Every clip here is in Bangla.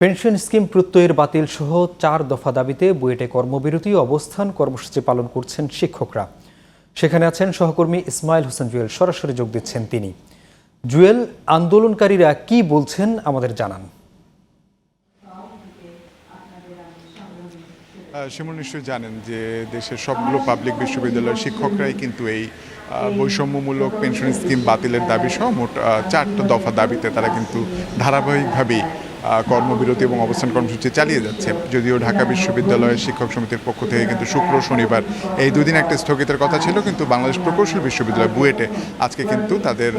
পেনশন স্কিম প্রত্যয়ের বাতিল সহ চার দফা দাবিতে বুয়েটে কর্মবিরতি অবস্থান কর্মসূচি পালন করছেন শিক্ষকরা। সেখানে আছেন সহকর্মী ইসমাইল হোসেন জুয়েল, সরাসরি যোগ দিচ্ছেন তিনি। জুয়েল, আন্দোলনকারীরা কি বলছেন আমাদের জানান। শিমুল নিশ্চয়ই জানেন যে দেশের সবগুলো পাবলিক বিশ্ববিদ্যালয়ের শিক্ষকরাই কিন্তু এই বৈষম্যমূলক পেনশন স্কিম বাতিলের দাবি সহ মোট চারটা দফা দাবিতে তারা কিন্তু ধারাবাহিকভাবেই কর্মবিরতি এবং অবস্থান কর্মসূচি চালিয়ে যাচ্ছে। যদিও ঢাকা বিশ্ববিদ্যালয়ের শিক্ষক সমিতির পক্ষ থেকে কিন্তু শুক্র, শনিবার এই দুদিন একটা স্থগিতের কথা ছিল, কিন্তু বাংলাদেশ প্রকৌশল বিশ্ববিদ্যালয় বুয়েটে আজকে কিন্তু তাদের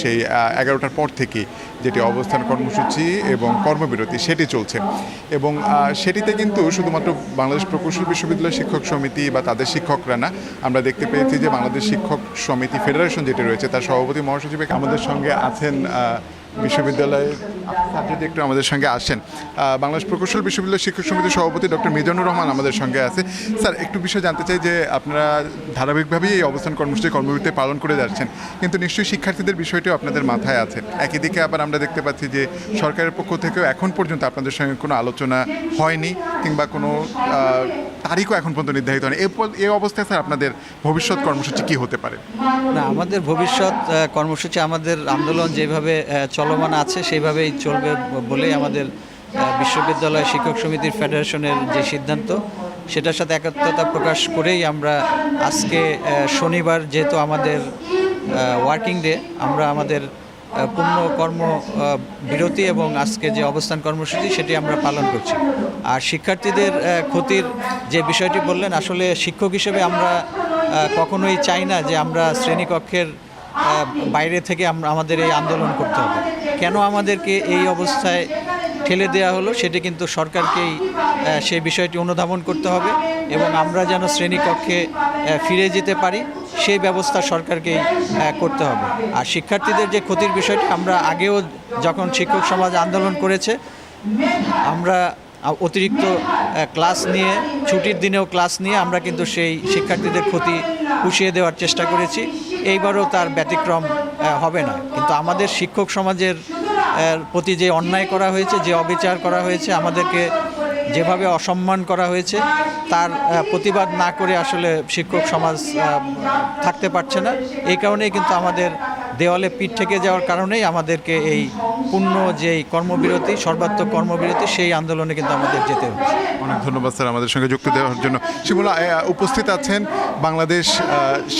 সেই এগারোটার পর থেকেই যেটি অবস্থান কর্মসূচি এবং কর্মবিরতি সেটি চলছে। এবং সেটিতে কিন্তু শুধুমাত্র বাংলাদেশ প্রকৌশল বিশ্ববিদ্যালয় শিক্ষক সমিতি বা তাদের শিক্ষকরা না, আমরা দেখতে পেয়েছি যে বাংলাদেশ শিক্ষক সমিতি ফেডারেশন যেটি রয়েছে, তার সভাপতি মহাসচিব আমাদের সঙ্গে আছেন বিশ্ববিদ্যালয়ের স্যার যদি একটু আমাদের সঙ্গে আসেন। বাংলাদেশ প্রকৌশল বিশ্ববিদ্যালয় শিক্ষক সমিতির সভাপতি ডক্টর মিজানুর রহমান আমাদের সঙ্গে আছে। স্যার, একটু বিষয় জানতে চাই যে আপনারা ধারাবাহিকভাবেই এই অবস্থান কর্মসূচি কর্মবিরতি পালন করে যাচ্ছেন, কিন্তু নিশ্চয়ই শিক্ষার্থীদের বিষয়টিও আপনাদের মাথায় আছে। একই দিকে আবার আমরা দেখতে পাচ্ছি যে সরকারের পক্ষ থেকেও এখন পর্যন্ত আপনাদের সঙ্গে কোনো আলোচনা হয়নি কিংবা কোনো তারিখও এখন পর্যন্ত নির্ধারিত হয়নি। প- অবস্থায় স্যার আপনাদের ভবিষ্যৎ কর্মসূচি কি হতে পারে? না, আমাদের ভবিষ্যৎ কর্মসূচি আমাদের আন্দোলন যেভাবে চলমান আছে, সেইভাবেই চলবে বলেই আমাদের বিশ্ববিদ্যালয় শিক্ষক সমিতির ফেডারেশনের যে সিদ্ধান্ত, সেটার সাথে একাত্মতা প্রকাশ করেই আমরা আজকে শনিবার যেহেতু আমাদের ওয়ার্কিং ডে, আমরা আমাদের পূর্ণ কর্ম বিরতি এবং আজকে যে অবস্থান কর্মসূচি সেটি আমরা পালন করছি। আর শিক্ষার্থীদের ক্ষতির যে বিষয়টি বললেন, আসলে শিক্ষক হিসেবে আমরা কখনোই চাই না যে আমরা শ্রেণীকক্ষের বাইরে থেকে আমরা আমাদের এই আন্দোলন করতে হবে। কেন আমাদেরকে এই অবস্থায় ঠেলে দেওয়া হলো সেটি কিন্তু সরকারকেই সেই বিষয়টি অনুধাবন করতে হবে এবং আমরা যেন শ্রেণীকক্ষে ফিরে যেতে পারি। সেই ব্যবস্থা সরকারকেই করতে হবে। আর শিক্ষার্থীদের যে ক্ষতির বিষয়টি, আমরা আগেও যখন শিক্ষক সমাজ আন্দোলন করেছে, আমরা অতিরিক্ত ক্লাস নিয়ে, ছুটির দিনেও ক্লাস নিয়ে আমরা কিন্তু সেই শিক্ষার্থীদের ক্ষতি পুষিয়ে দেওয়ার চেষ্টা করেছি। এইবারও তার ব্যতিক্রম হবে না। কিন্তু আমাদের শিক্ষক সমাজের প্রতি যে অন্যায় করা হয়েছে, যে অবিচার করা হয়েছে, আমাদেরকে যেভাবে অসম্মান করা হয়েছে তার প্রতিবাদ না করে আসলে শিক্ষক সমাজ থাকতে পারছে না। এই কারণেই কিন্তু আমাদের দেওয়ালে পিঠ থেকে যাওয়ার কারণেই আমাদেরকে এই পূর্ণ যেই কর্মবিরতি, সর্বাত্মক কর্মবিরতি, সেই আন্দোলনে কিন্তু আমাদের যেতে হচ্ছে। অনেক ধন্যবাদ স্যার আমাদের সঙ্গে যুক্ত দেওয়ার জন্য। শিমুলা উপস্থিত আছেন বাংলাদেশ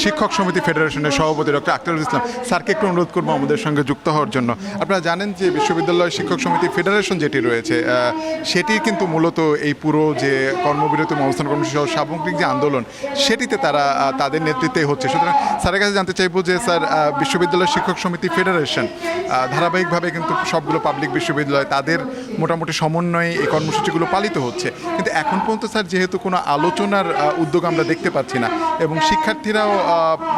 শিক্ষক সমিতি ফেডারেশনের সভাপতি ডক্টর আক্তারুল ইসলাম। স্যারকে একটু অনুরোধ করব আমাদের সঙ্গে যুক্ত হওয়ার জন্য। আপনারা জানেন যে বিশ্ববিদ্যালয় শিক্ষক সমিতি ফেডারেশন যেটি রয়েছে সেটি কিন্তু মূলত এই পুরো যে কর্মবিরতি অবস্থান কর্মসূচি সহ সামগ্রিক যে আন্দোলন, সেটিতে তারা তাদের নেতৃত্বে হচ্ছে। সুতরাং স্যারের কাছে জানতে চাইব যে স্যার বিশ্ববিদ্যালয় শিক্ষক সমিতি ফেডারেশন ধারাবাহিকভাবে কিন্তু সবগুলো পাবলিক বিশ্ববিদ্যালয় তাদের মোটামুটি সমন্বয়ে এই কর্মসূচিগুলো পালিত হচ্ছে। কিন্তু এখন পর্যন্ত স্যার, যেহেতু কোনো আলোচনার উদ্যোগ আমরা দেখতে পাচ্ছি না, এবং শিক্ষার্থীরাও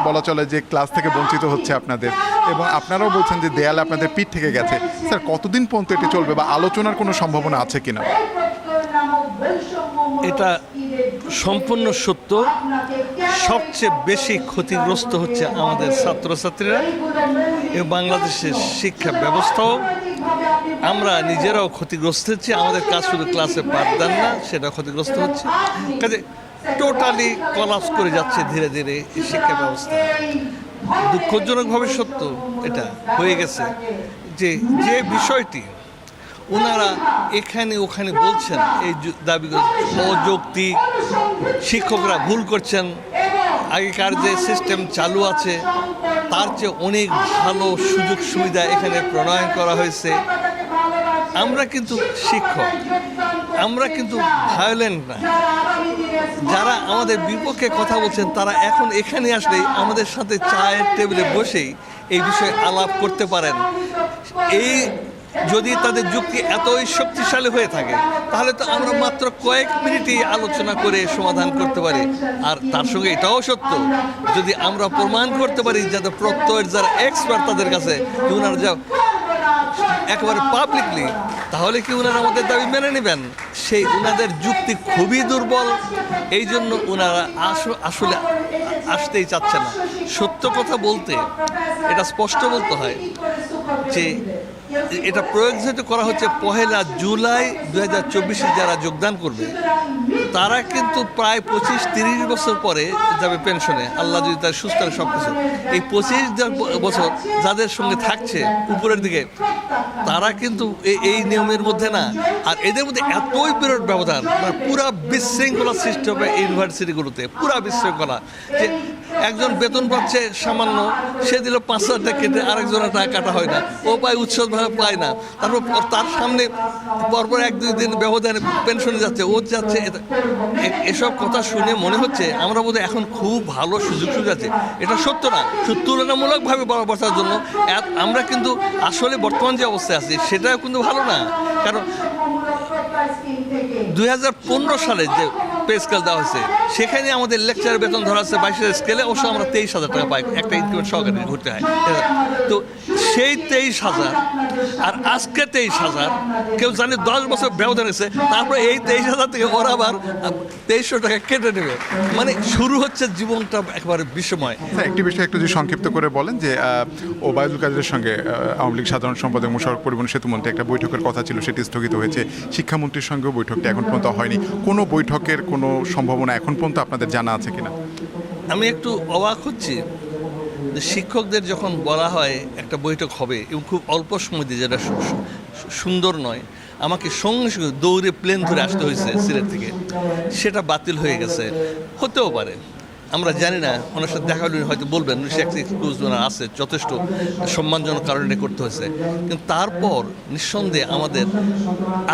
বলা চলে যে ক্লাস থেকে বঞ্চিত হচ্ছে আপনাদের, এবং আপনারাও বলছেন যে দেয়ালে আপনাদের পিঠ থেকে গেছে। স্যার, কতদিন পর্যন্ত এটি চলবে বা আলোচনার কোনো সম্ভাবনা আছে কিনা? এটা সম্পূর্ণ সত্য। সবচেয়ে বেশি ক্ষতিগ্রস্ত হচ্ছে আমাদের ছাত্রছাত্রীরা এবং বাংলাদেশের শিক্ষা ব্যবস্থাও। আমরা নিজেরাও ক্ষতিগ্রস্ত হচ্ছি, আমাদের কাজ শুধু ক্লাসে পাঠদান না সেটা ক্ষতিগ্রস্ত হচ্ছে। কাজে টোটালি কলাপস করে যাচ্ছে ধীরে ধীরে এই শিক্ষা ব্যবস্থা। দুঃখজনকভাবে সত্য এটা, হয়ে গেছে যে যে বিষয়টি ওনারা এখানে ওখানে বলছেন, এই যু- দাবি অযৌক্তিক, শিক্ষকরা ভুল করছেন। আগেকার যে সিস্টেম চালু আছে, তার চেয়ে অনেক ভালো সুযোগ সুবিধা এখানে প্রণয়ন করা হয়েছে। আমরা কিন্তু শিক্ষক, আমরা কিন্তু ভায়োলেন্ট না। যারা আমাদের বিপক্ষে কথা বলছেন, তারা এখন এখানে আসলেই আমাদের সাথে চায়ের টেবিলে বসেই এই বিষয়ে আলাপ করতে পারেন। এই যদি তাদের যুক্তি এতই শক্তিশালী হয়ে থাকে, তাহলে তো আমরা মাত্র কয়েক মিনিটই আলোচনা করে সমাধান করতে পারি। আর তার সঙ্গে এটাও সত্য, যদি আমরা প্রমাণ করতে পারি যাতে প্রত্যয়ের যারা এক্সপার্ট তাদের কাছে ওনারা যা একেবারে পাবলিকলি তাহলে কি ওনারা আমাদের দাবি মেনে নেবেন? সেই ওনাদের যুক্তি খুবই দুর্বল এই জন্য ওনারা আস- আসলে আসতেই চাচ্ছে না। সত্য কথা বলতে এটা স্পষ্ট বলতে হয় যে এটা প্রয়োজিত করা হচ্ছে পহেলা জুলাই দু হাজার চব্বিশে যারা যোগদান করবে, তারা কিন্তু প্রায় পঁচিশ তিরিশ বছর পরে যাবে পেনশনে। আল্লাহ যদি তার সুস্থ সব কিছু এই পঁচিশ বছর যাদের সঙ্গে থাকছে উপরের দিকে, তারা কিন্তু এই নিয়মের মধ্যে না, আর এদের মধ্যে এতই বিরাট ব্যবধান মানে পুরা বিশৃঙ্খলা সৃষ্টি হবে ইউনিভার্সিটিগুলোতে, পুরা বিশৃঙ্খলা, যে একজন বেতন পাচ্ছে সামান্য, সে দিল পাঁচ হাজার টাকা কেটে আরেকজনের টাকা কাটা হয় না। ও পায় উৎসবভাবে পায় না। তারপর তার সামনে পরপর এক দুই দিন ব্যবধানে পেনশনে যাচ্ছে, ও যাচ্ছে এসব কথা শুনে মনে হচ্ছে আমরা বোধহয় এখন খুব ভালো সুযোগ সুবিধা আছে। এটা সত্য না তুলনামূলকভাবে বড় বসার জন্য। আমরা কিন্তু আসলে বর্তমান যে অবস্থায় আছি, সেটাও কিন্তু ভালো না। কারণ দু হাজার পনেরো সালে যে পে স্কেল দেওয়া হয়েছে। সেখানে আমাদের লেকচার বেতন ধরা আছে বাইশ হাজার স্কেলে অবশ্য আমরা তেইশ হাজার টাকা পাই। একটা ইনক্রিমেন্ট সহকারে ঘুরতে হয়। তো সেই তেইশ হাজার আর আজকে তেইশ হাজার, কেউ জানে দশ বছর ব্যবধান এসে তারপরে এই তেইশ হাজার থেকে ওরা আবার তেইশশো টাকা কেটে নেবে। মানে শুরু হচ্ছে জীবনটা একেবারে বিস্ময়। একটি বিষয় একটু যদি সংক্ষিপ্ত করে বলেন যে ওবায়দুল কাদেরের সঙ্গে আওয়ামী লীগ সাধারণ সম্পাদক মোশারফ পরিবহন সেতুমন্ত্রী একটা বৈঠকের কথা ছিল, সেটি স্থগিত হয়েছে। শিক্ষামন্ত্রীর সঙ্গেও বৈঠকটা এখন পর্যন্ত হয়নি। কোনো বৈঠকের কোনো সম্ভাবনা এখন পর্যন্ত আপনাদের জানা আছে কিনা? আমি একটু অবাক হচ্ছি যে শিক্ষকদের যখন বলা হয় একটা বৈঠক হবে এবং খুব অল্প সময় দিয়ে যেটা সুন্দর নয়, আমাকে সঙ্গে সঙ্গে দৌড়ে প্লেন ধরে আসতে হয়েছে সিলেট থেকে। সেটা বাতিল হয়ে গেছে। হতেও পারে। আমরা জানি না, ওনার সাথে দেখা হলে হয়তো বলবেন, উনি সে এক্সকিউজ ওনার আছে, যথেষ্ট সম্মানজনক কারণে করতে হয়েছে। কিন্তু তারপর নিঃসন্দেহে আমাদের,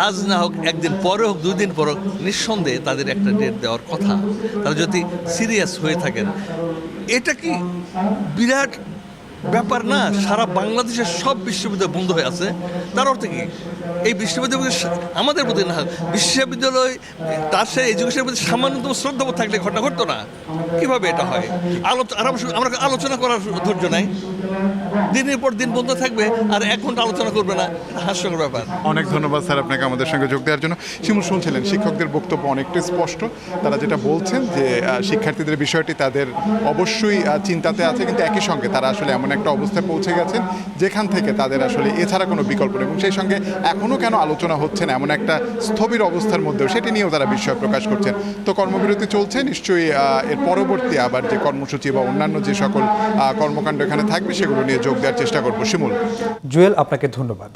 আজ না হোক একদিন পরে হোক, দুই দিন পর হোক, নিঃসন্দেহে তাদের একটা ডেট দেওয়ার কথা। তারা যদি সিরিয়াস হয়ে থাকেন, এটা কি বিরাট ব্যাপার না, সারা বাংলাদেশের সব বিশ্ববিদ্যালয় বন্ধ হয়ে আছে। তার অর্থ কি? এই বিশ্ববিদ্যালয় আমাদের প্রতি না, বিশ্ববিদ্যালয়, তার সে এডুকেশনের প্রতি সামান্যতম শ্রদ্ধাবোধ থাকলে ঘটনা ঘটতো না। কীভাবে এটা হয়? আলোচনা আমরা আলোচনা করার ধৈর্য নাই। দিনের পর দিন বন্ধ থাকবে আর এক ঘণ্টা আলোচনা করবে না। হাস্যকর ব্যাপার। অনেক ধন্যবাদ স্যার আপনাকে আমাদের সঙ্গে যোগ দেওয়ার জন্য। শিমুল, শুনছিলেন, শিক্ষকদের বক্তব্য অনেকটাই স্পষ্ট। তারা যেটা বলছেন যে শিক্ষার্থীদের বিষয়টি তাদের অবশ্যই চিন্তাতে আছে, কিন্তু একই সঙ্গে তারা আসলে এমন একটা অবস্থায় পৌঁছে গেছেন যেখান থেকে তাদের আসলে এছাড়া কোনো বিকল্প নেই। এবং সেই সঙ্গে এখনও কেন আলোচনা হচ্ছে না এমন একটা স্থবির অবস্থার মধ্যেও, সেটি নিয়েও তারা বিস্ময় প্রকাশ করছেন। তো কর্মবিরতি চলছে, নিশ্চয়ই এর পরবর্তী আবার যে কর্মসূচি বা অন্যান্য যে সকল কর্মকাণ্ড এখানে থাকবে, সেগুলো নিয়ে যোগ দেওয়ার চেষ্টা করব। শিমুল। জুয়েল আপনাকে ধন্যবাদ।